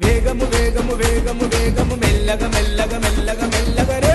వేగము వేగము వేగము వేగము మెల్లగ మెల్లగ మెల్లగ మెల్లగ రే.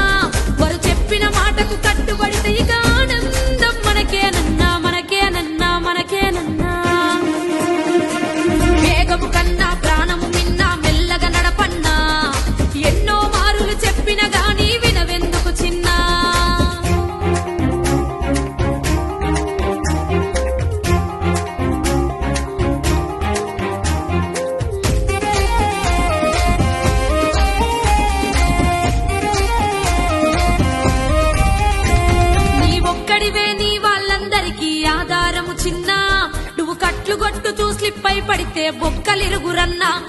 కొట్టుతూ స్లిప్ పడితే బొక్కలిరుగురన్నా.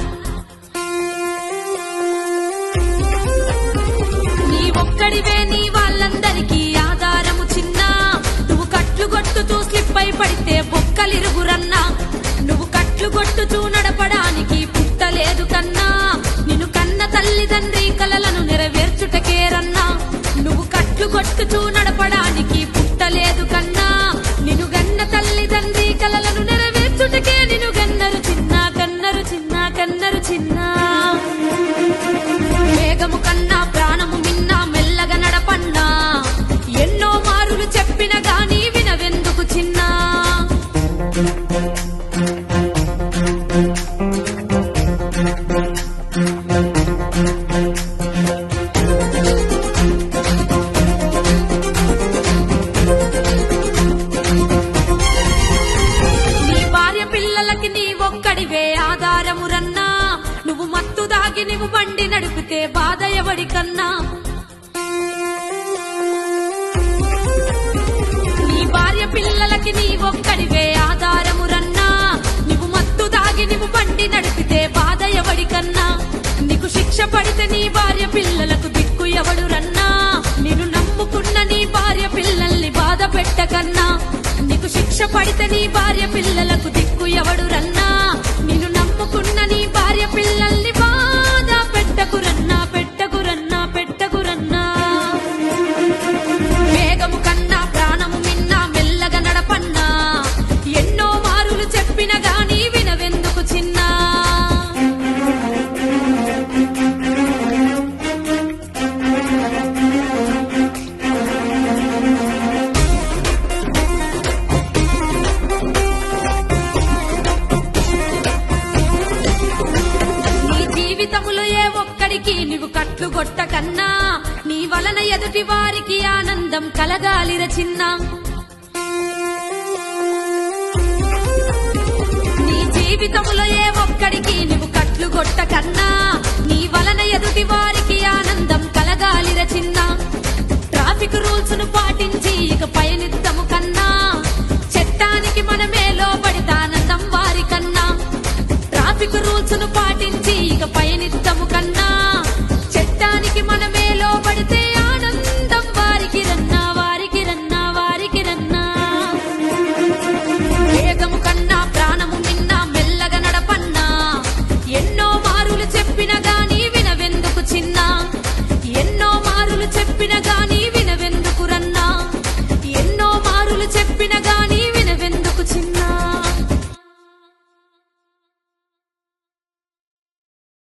నీ ఒక్కడివే నీ వాళ్ళందరికీ ఆధారము చిన్న. నువ్వు కట్లు కొట్టుతూ స్లిప్ అయి పడితే బొక్కలిరుగురన్నా. నువ్వు కట్లు కొట్టుతూ నీ భార్య పిల్లలకి నీ ఒక్కడివే ఆధారమురన్నా నువ్వు మత్తు దాగి నువ్వు బండి నడిపితే బాధ ఎవడికన్నా నీ భార్య పిల్లలకి నీ ఒక్కడివే కన్నా నీకు శిక్ష పడితే నీ భార్య పిల్లలకు దిక్కు ఎవడు రన్నా? కొట్టకన్నా నీ వలన ఎదుటి వారికి ఆనందం కలగాలిర చిన్న. నీ జీవితంలో ఏ ఒక్కడికి నువ్వు కట్లు కొట్టకన్నా నీ వలన ఎదుటి వారికి ఆనందం కలగాలిర చిన్న. ట్రాఫిక్ రూల్స్ను పాటించి